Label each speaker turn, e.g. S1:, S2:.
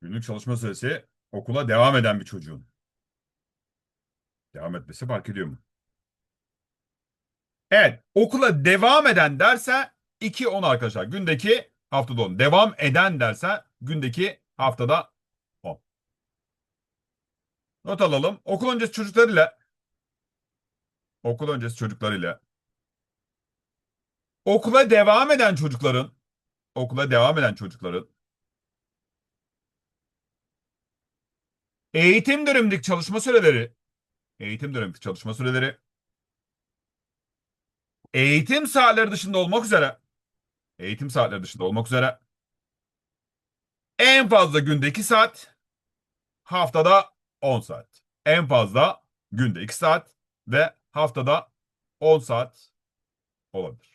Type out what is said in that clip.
S1: Günlük çalışma süresi okula devam eden bir çocuğun. Devam etmesi fark ediyor mu? Evet. Okula devam eden derse 2 10 arkadaşlar. Gündeki haftada 10. Devam eden derse gündeki haftada 10. Not alalım. Okul öncesi çocuklarıyla okul öncesi çocuklarıyla okula devam eden çocukların okula devam eden çocukların eğitim dönemindeki çalışma süreleri. Eğitim dönemindeki çalışma süreleri. Eğitim saatleri dışında olmak üzere. Eğitim saatleri dışında olmak üzere. En fazla günde 2 saat. Haftada 10 saat. En fazla günde 2 saat ve haftada 10 saat olabilir.